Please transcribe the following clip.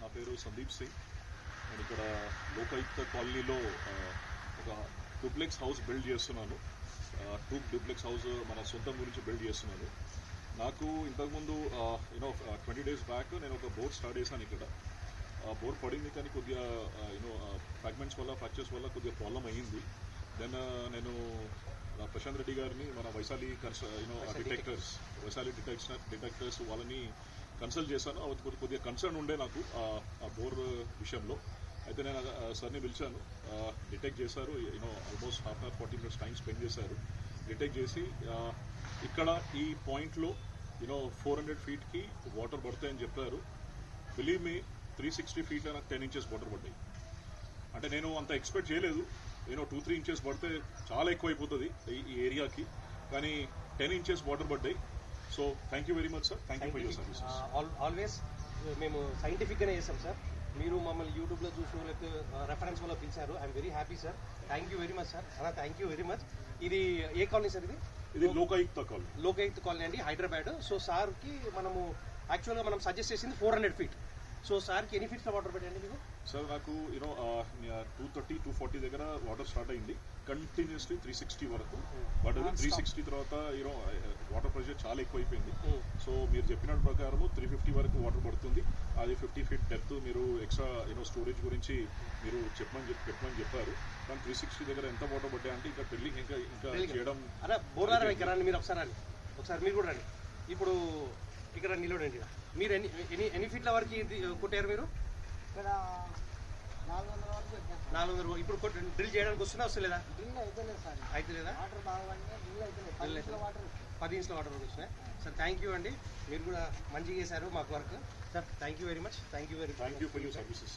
నా పేరు సందీప్ సింగ్. నేను ఇక్కడ లోకాయుక్త కాలనీలో ఒక డూప్లెక్స్ హౌస్ బిల్డ్ చేస్తున్నాను. టూ డూప్లెక్స్ హౌస్ మన సొంతం గురించి బిల్డ్ చేస్తున్నాను. నాకు ఇంతకుముందు యూనో ట్వంటీ డేస్ బ్యాక్ నేను ఒక బోర్ స్టార్ట్ చేశాను ఇక్కడ. ఆ బోర్ పడింది కానీ కొద్దిగా యూనో ఫ్రాగ్మెంట్స్ వల్ల ఫ్రాక్చర్స్ వల్ల కొద్దిగా ప్రాబ్లం అయ్యింది. దెన్ నేను ప్రశాంత్ రెడ్డి గారిని మన Vaishali కన్స్ you know detectors Vaishali detector detectors వాళ్ళని కన్సల్ట్ చేశాను. అది కొద్దిగా కన్సర్న్ ఉండే నాకు ఆ- బోర్ విషయంలో. అయితే నేను సార్ని పిలిచాను. డిటెక్ట్ చేశారు. You know almost half an hour forty minutes time spend చేశారు. డిటెక్ట్ చేసి ఇక్కడ ఈ పాయింట్లో యూనో ఫోర్ హండ్రెడ్ ఫీట్కి వాటర్ పడతాయని చెప్పారు. బిలీవ్ మీ త్రీ సిక్స్టీ ఫీట్లో నాకు టెన్ ఇంచెస్ వాటర్ పడ్డాయి. అంటే నేను అంత ఎక్స్పెక్ట్ చేయలేదు. నేను టూ త్రీ ఇంచెస్ పడితే చాలా ఎక్కువ అయిపోతుంది ఈ ఏరియాకి కానీ టెన్ ఇంచెస్ వాటర్ పడ్డాయి. So thank you very much sir thank you for your services always మేము సైంటిఫిక్గానే చేస్తాం సార్ మీరు మమ్మల్ని యూట్యూబ్లో చూసి లేకపోతే రెఫరెన్స్ వల్ల పిలిచారు. I'm very happy sir thank you very much sir అలా థ్యాంక్ యూ వెరీ మచ్ ఇది ఏ కాలనీ సార్ ఇది? ఇది లోకాయుక్త కాల్ లోకయుక్త కాలనీ అండి హైదరాబాద్. సో సార్కి మనము యాక్చువల్గా మనం సజెస్ట్ చేసింది ఫోర్ హండ్రెడ్ ఫీట్ సో సార్కి ఎన్ని ఫీట్స్ వాటర్ పెట్టండి మీకు. సార్ నాకు you know two thirty two forty దగ్గర వాటర్ స్టార్ట్ అయింది. కంటిన్యూస్లీ త్రీ సిక్స్టీ వరకు. బట్ అది త్రీ సిక్స్టీ తర్వాత యూనో వాటర్ ప్రెషర్ చాలా ఎక్కువ అయిపోయింది Hmm. సో మీరు చెప్పిన ప్రకారము త్రీ ఫిఫ్టీ వరకు వాటర్ పడుతుంది. అది ఫిఫ్టీ ఫీట్ డెప్త్ మీరు ఎక్స్ట్రా యూనో స్టోరేజ్ గురించి మీరు చెప్పమని చెప్పి చెప్పమని చెప్పారు. కానీ త్రీ సిక్స్టీ దగ్గర ఎంత వాటర్ పడ్డాయి అంటే ఇంకా డ్రిల్లింగ్ ఇంకా ఇంకా. చేయడం అరే రండి మీరు ఒకసారి ఒకసారి మీరు కూడా రండి. ఇప్పుడు ఇక్కడ నిలబడండి మీరు ఎన్ని ఎన్ని ఎన్ని ఫీట్ల వరకు కొట్టారు మీరు? ఇక్కడ నాలుగు వందల వరకు పెట్టాం నాలుగు వందలు ఇప్పుడు డ్రిల్ చేయడానికి వస్తుందా వస్తలేదా డ్రిల్ అయితే లేదు పది ఇంచుల వాటర్ వచ్చినాయి సార్ థ్యాంక్ యూ అండి. మీరు కూడా మంచిగా చేశారు మాకు work. Sir thank you very much thank you very thank you for your services